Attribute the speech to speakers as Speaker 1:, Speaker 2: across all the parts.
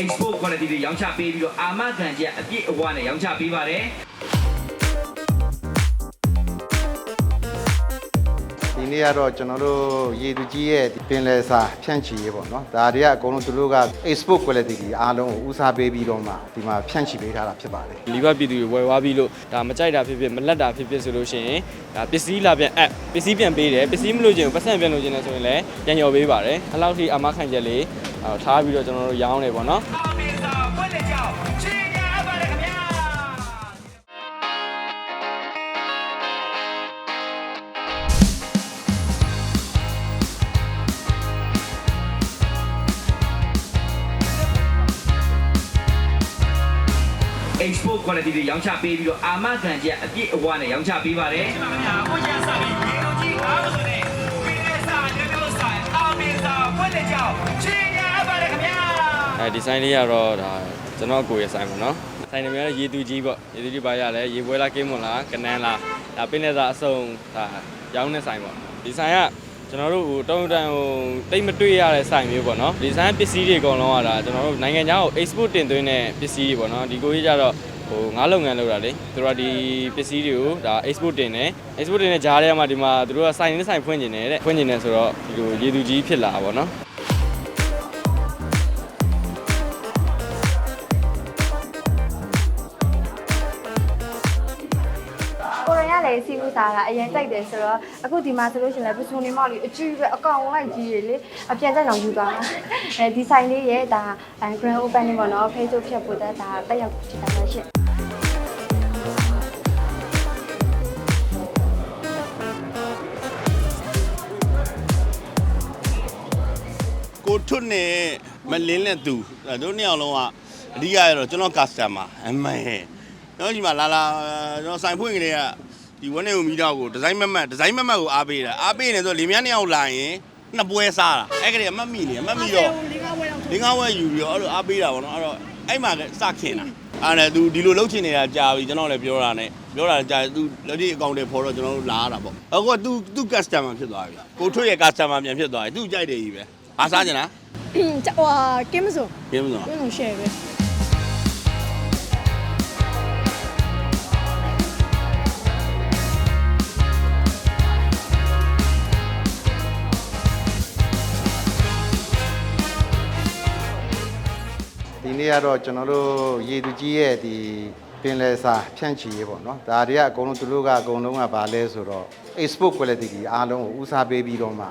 Speaker 1: export quality တွေရောင်းချပေးပြီးတော့အာမခံချက်အပြည့်အဝနဲ့ရောင်းချပေးပါတယ်
Speaker 2: ဒီနေ့ကတော့ကျွန်တော်တို့ရေသူကြီးရဲ့ပင်လယ်စာဖြန့်ချီရေးပေါ့နော်ဒါတွေကအကုန်လုံးသူတို့က export quality တွေအားလုံးကိုဦးစားပေးပြီးတော့မှဒီမှာဖြန့်ချီပေးထားတာဖြစ်ပါတယ်
Speaker 3: လီဘပြည်သူတွေဝယ်သွားပြီးလို့ဒါမကြိုက်တာဖြစ်ဖြစ်မလက်တာဖြစ်ဖြစ်ဆိုလို့ရှိရင်ဒါပစ္စည်းလာပြန် app ပစ္စည်းပြန်ပေးတယ်ပစ္စည်းမလို့ချင်ဘူးပတ်စံပြန်လို့ချင်တယ်ဆိုရင်လည်းပြန်လျော်ပေးပါတယ်အဲ့လောက်ထိအမခံချက်လေး အော်ထားပြီးတော့ကျွန်တော်တို့ရောင်းနေပေါ့နော်
Speaker 1: အောင်မြင်စွာဖွင့်လှစ်ကြောင်းချီးမြှောက်အပ်ပါတယ်ခင်ဗျာ export quality တွေရောင်းချပေးပြီးတော့အာမခံချက်အပြည့်အဝနဲ့ရောင်းချပေးပါတယ်ဒီမှာခင်ဗျာကိုရစားပြီးရေလုံးကြီးအားမဆိုတဲ့ဝိနည်းစာမျိုးမျိုးဆိုင်အောင်မြင်စွာဖွင့်လှစ်ကြောင်း အဲ
Speaker 3: ဒီဇိုင်းလေးကတော့ဒါကျွန်တော်ကိုယ်ရဲ့ဆိုင်ပေါ့နော်ဆိုင်နေများရေတူကြီးပေါ့ရေတူကြီးပါရလဲရေပွဲလားကင်းမွန်လားကနန်းလားဒါပင်းနေသားအစုံဒါရောင်းတဲ့ဆိုင်ပေါ့ဒီဆိုင်ကကျွန်တော်တို့ဟိုတုံးတန်ဟိုတိတ်မတွေ့ရတဲ့ဆိုင်မျိုးပေါ့နော်ဒီဆိုင်ပစ္စည်းတွေအကုန်လုံးကဒါကျွန်တော်တို့နိုင်ငံခြားကို export တင်သွင်းတဲ့ပစ္စည်းတွေပေါ့နော်ဒီကိုကြီးကြတော့ဟိုငါးလုပ်ငန်းလုပ်တာလေသူတို့ကဒီပစ္စည်းတွေကိုဒါ export တင်တယ် export တင်တဲ့ဂျားထဲမှာဒီမှာသူတို့ကဆိုင်နဲ့ဆိုင်ဖွင့်ကျင်တယ်တဲ့ဖွင့်ကျင်တယ်ဆိုတော့ဒီလိုရေတူကြီးဖြစ်လာတာပေါ့နော်
Speaker 4: လည်းစီးဥစားတာအရင်ကြိုက်တယ်ဆိုတော့အခုဒီမှာဆိုလို့ရှိရင်လည်းပစုံနေမလေးအကျူပဲအကောင်လိုက်ကြီးရလေအပြန်ချက်အောင်ယူသွားတာအဲဒီဆိုင်လေးရဲ့ဒါ grand opening ပေါ့နော် Facebook ဖြတ်ဖို့တဲ့ဒါတက်ရောက်တာပါရှင့်
Speaker 5: ကိုထွတ်နဲ့မလင်းနဲ့သူအဲ့တို့နှစ်ယောက်လုံးကအဓိကရတော့ကျွန်တော် customer အမေကျွန်တော်ဒီမှာလာလာကျွန်တော်ဆိုင်ဖွင့်ကလေးက ဒီဝန်းနေဦးမီတော့ကိုဒီဇိုင်းမမတ်ဒီဇိုင်းမမတ်ကိုအားပေးတာအားပေးနေဆိုလေမြန်းနှစ်ယောက်လာရင်နှစ်ပွဲစားတာအဲ့ကလေးအမတ်မိနေအမတ်မိတော့လင်းကားဝဲယူပြီးတော့အဲ့လိုအားပေးတာပေါ့နော်အဲ့တော့အဲ့မှာစခင်တာအဲ့ဒါသူဒီလိုလှုပ်ချင်နေတာကြာပြီကျွန်တော်လည်းပြောတာနဲ့ပြောတာကြာသူလက်ဒီအကောင့်တွေဖော်တော့ကျွန်တော်တို့လာရတာပေါ့အခုကသူသူ customer ဖြစ်သွားပြီကိုထွတ်ရဲ့ customer ပြန်ဖြစ်သွားပြီသူကြိုက်တယ်ကြီးပဲအားစားကြလား
Speaker 6: ဟွာကင်းမစုံ
Speaker 5: ပြင်းမလား
Speaker 6: ကင်းမစုံ share ပဲ
Speaker 2: နေ့ကတော့ကျွန်တော်တို့ရေသူကြီးရဲ့ဒီပင်လယ်စာဖြန့်ချီရေးပေါ့နော်ဒါတွေကအကုန်လုံးသူတို့ကအကုန်လုံးကဘာလဲဆိုတော့ export quality တွေအားလုံးကိုဦးစားပေးပြီးတော့မှ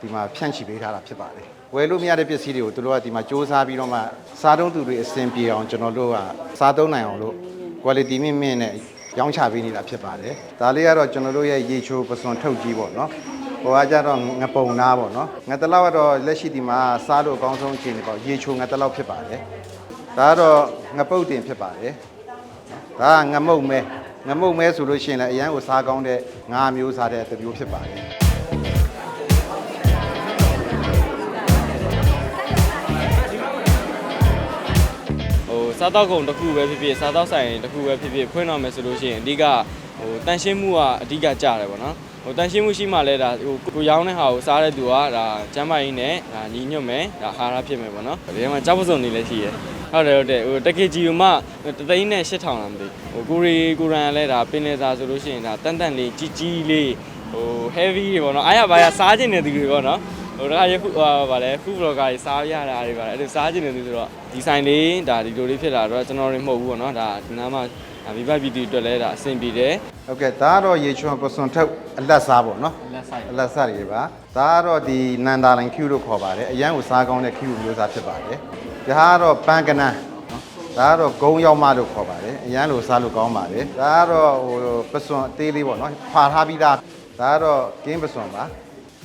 Speaker 2: ဒီမှာဖြန့်ချီပေးထားတာဖြစ်ပါတယ်ဝယ်လို့မရတဲ့ပစ္စည်းတွေကိုသူတို့ကဒီမှာစ조사ပြီးတော့မှစားသုံးသူတွေအဆင်ပြေအောင်ကျွန်တော်တို့ကစားသုံးနိုင်အောင်လို့ quality မြင့်မြင့်နဲ့ရောင်းချပေးနေတာဖြစ်ပါတယ်ဒါလေးကတော့ကျွန်တော်တို့ရဲ့ရေချိုးပစွန်ထုတ်ကြီးပေါ့နော်ဟိုကကြတော့ငပုံနာပေါ့နော်ငတလောက်ကတော့လက်ရှိဒီမှာစားလို့အကောင်းဆုံးအခြေအနေပေါ့ရေချိုးငတလောက်ဖြစ်ပါတယ် ဒါကတော့ငပုတ်တင်ဖြစ်ပါတယ်ဒါကငမုတ်မဲငမုတ်မဲဆိုလို့ရှိရင်လည်းအရန်ကိုစားကောင်းတဲ့ငါးမျိုးစားတဲ့တစ်မျိုးဖြစ်ပါတယ်
Speaker 3: ဟိုစားတောက်ကုန်တစ်ခုပဲဖြစ်ဖြစ်စားတောက်ဆိုင်တစ်ခုပဲဖြစ်ဖြစ်ဖွင့်တော့မယ်ဆိုလို့ရှိရင်အဓိကဟိုတန်ရှင်းမှုကအဓိကကြတယ်ပေါ့နော်ဟိုတန်ရှင်းမှုရှိမှလည်းဒါဟိုကိုရောင်းတဲ့ဟာကိုစားတဲ့သူကဒါကျမ်းမာရေးနဲ့ဒါညီညွတ်မယ်ဒါအာဟာရဖြစ်မယ်ပေါ့နော်ဒီမှာကြောက်ပစုံနေလည်းရှိရယ် ဟုတ်တယ်ဟုတ်တယ်ဟိုတက်ကကြီးကမှတသိန်းနဲ့8000လားမသိဟိုကိုရီကိုရန်လည်းဒါပင်လယ်စာဆိုလို့ရှိရင်ဒါတန်တန်လေးကြီးကြီးလေးဟို heavy တွေပေါ့နော်အားရပါရစားခြင်းတဲ့သူတွေပေါ့နော်ဟိုဒါကရခုဟာဗာလဲ food blogger တွေစားရတာတွေဗာလဲအဲ့လိုစားကျင်နေသူဆိုတော့ဒီဆိုင်လေးဒါဒီလိုလေးဖြစ်လာတော့ကျွန်တော်တွေမဟုတ်ဘူးပေါ့နော်ဒါဒီနားမှာဒါမိဘပြည်သူအတွက်လည်းဒါအဆင်ပြေတယ်
Speaker 2: ဟုတ်ကဲ့ဒါကတော့ရေချွန်ပစွန်ထုတ်အလက်စားပေါ့နော်
Speaker 3: လက်ဆိုင်
Speaker 2: အလက်စားတွေပါဒါကတော့ဒီနန္ဒာလိုင် Q လို့ခေါ်ပါတယ်အရန်ကိုစားကောင်းတဲ့ Q မျိုးစားဖြစ်ပါတယ် ဒါကတော့ပန်းကနန်းနော်ဒါကတော့ဂုံရောက်မလို့ခေါ်ပါတယ်အရန်လို့စားလို့ကောင်းပါတယ်ဒါကတော့ဟိုပစွန်အသေးလေးပေါ့နော်ဖာထားပြီးသားဒါကတော့ကင်းပစွန်ပါ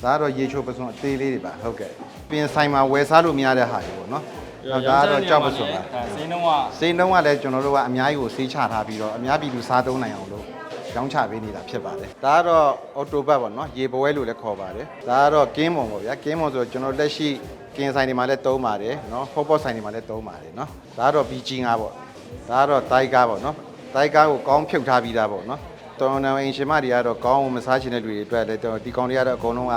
Speaker 2: ဒါကတော့ရေချိုပစွန်အသေးလေးတွေပါဟုတ်ကဲ့ပြင်ဆိုင်မှာဝယ်စားလို့မရတဲ့ဟာတွေပေါ့နော်နောက်ဒါကတော့ကြောက်ပစွန်ပါ
Speaker 3: ဒါစင်းတော့က
Speaker 2: စိန်တုံးကလည်းကျွန်တော်တို့ကအများကြီးကိုဆေးချထားပြီးတော့အများပြည်သူစားသုံးနိုင်အောင်လို့ ရောင်းချပေးနေတာဖြစ်ပါတယ်။ဒါကတော့အော်တိုဘတ်ပေါ့နော်ရေပွဲလို့လည်းခေါ်ပါတယ်။ဒါကတော့ကင်းမွန်ပေါ့ဗျာ။ကင်းမွန်ဆိုတော့ကျွန်တော်လက်ရှိကင်းဆိုင်တွေမှာလည်းသုံးပါတယ်နော်။ဟော့ပေါ့ဆိုင်တွေမှာလည်းသုံးပါတယ်နော်။ဒါကတော့ BG ငါပေါ့။ဒါကတော့တိုက်ကားပေါ့နော်။တိုက်ကားကိုကောင်းဖြုတ်ထားပြီးသားပေါ့နော်။တော်တော်အင်ရှင်မတွေကတော့ကောင်းအောင်မစားချင်တဲ့လူတွေအတွက်လည်းဒီကောင်တွေကတော့အကုန်လုံးက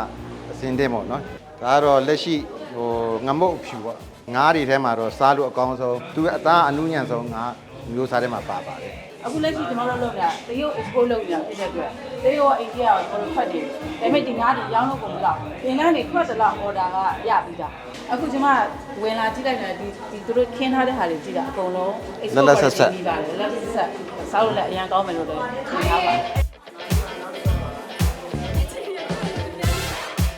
Speaker 2: အဆစင်တင်ပေါ့နော်ဒါကတော့လက်ရှိဟိုငမုတ်အဖြူပေါ့ငါးတွေထဲမှာတော့စားလို့အကောင်းဆုံးသူအသားအနုညံ့ဆုံးငါးမျိုးစားထဲမှာပါပါတယ်
Speaker 7: အခုလက်ရှိကျွန်တော်တို့လုပ်တာတရုတ် export လုပ်နေတာဖြစ်တဲ့အတွက်တရုတ်ကအိန္ဒိယကိုကျွန်တော်တို့ဖတ်နေတယ်ဒါပေမဲ့ဒီငါးတွေရောင်းလို့ကုန်မလားသင်္ကန်းတွေထွက်တယ်လား order ကရပြီးသားအခုကျွန်မဝင်လာကြည့်လိုက်တာဒီဒီသူတို့ခင်းထားတဲ့ဟာတွေကြည့်တာအကုန်လုံး export ပြီးပါတယ်လက်ဆက်ဆက်စောက်လက်အရင်ကောင်းမယ်လို့လည်းထင်ထားပါတယ်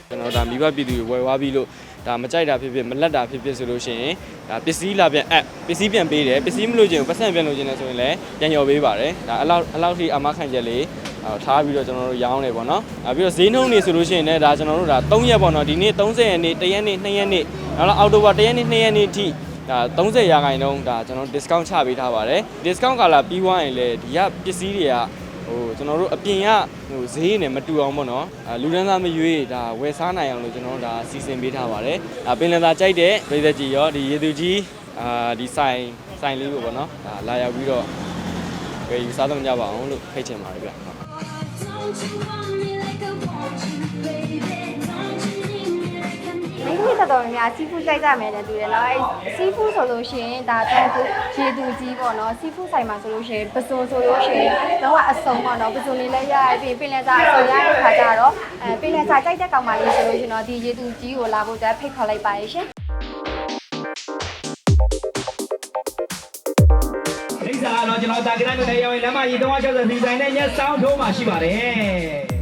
Speaker 3: ကျွန်တော်ဒါမိဘပြည်သူတွေဝယ်သွားပြီလို့ ဒါမကြိုက်တာဖြစ်ဖြစ်မလက်တာဖြစ်ဖြစ်ဆိုလို့ရှိရင်ဒါပစ္စည်းလာပြန်အပ်ပစ္စည်းပြန်ပေးတယ်ပစ္စည်းမလို့ခြင်းပတ်စံပြန်လို့ခြင်းလဲဆိုရင်လည်းပြန်ရော်ပေးပါတယ်ဒါအလောက်အလောက်ထိအမခံချက်လေးအော်ထားပြီးတော့ကျွန်တော်တို့ရောင်းတယ်ပေါ့နော်။နောက်ပြီးတော့ဈေးနှုန်းနေဆိုလို့ရှိရင်လည်းဒါကျွန်တော်တို့ဒါ3ရက်ပေါ့နော်ဒီနေ့30ရက်နေ့1ရက်နေ့2ရက်နေ့နောက်တော့အောက်တိုဘာ1ရက်နေ့2ရက်နေ့ထိဒါ30ရာခိုင်နှုန်းဒါကျွန်တော်တို့ discount ချပေးထားပါတယ်။ discount ကာလာပြီးသွားရင်လည်းဒီကပစ္စည်းတွေက ဟိုကျွန်တော်တို့အပြင်ကဟိုဈေးနဲ့မတူအောင်ပေါ့နော်အဲလူဒန်းသားမရွေးဒါဝယ်စားနိုင်အောင်လို့ကျွန်တော်တို့ဒါစီစဉ်ပေးထားပါတယ်ဒါပင်လယ်သာကြိုက်တဲ့ပြည်သက်ကြီးရောဒီရေသူကြီးအာဒီဆိုင်ဆိုင်လေးကိုပေါ့နော်ဒါလာရောက်ပြီးတော့ဝယ်ယူစားသုံးကြပါအောင်လို့ဖိတ်ချင်ပါတယ်ဗျဟုတ်
Speaker 8: Don't you want me like I want you, baby? Don't you
Speaker 4: မိန်းကလေးတော်တော်များများစီးဖူးကြိုက်ကြမယ်တဲ့သူတွေနော်အဲစီးဖူးဆိုလို့ရှိရင်ဒါတော့သူရေသူကြီးပေါ့နော်စီးဖူးဆိုင်မှာဆိုလို့ရှိရင်ပစုံဆိုလို့ရှိရင်တော့အစုံပေါ့နော်ပစုံလေးလည်းရရပြီးပင်လယ်စာအစုံရတဲ့ခါကျတော့အဲပင်လယ်စာကြိုက်တဲ့ကောင်မလေးဆိုလို့ရှိရင်တော့ဒီရေသူကြီးကိုလာဖို့အတွက်ဖိတ်ခေါ်လိုက်ပါရရှင်
Speaker 1: လိမ့်စာကတော့ကျွန်တော်တာကရမြို့နယ်ရောင်းရင်လမ်းမကြီး360စီဆိုင်နဲ့ညက်ဆောင်ထိုးမှာရှိပါတယ်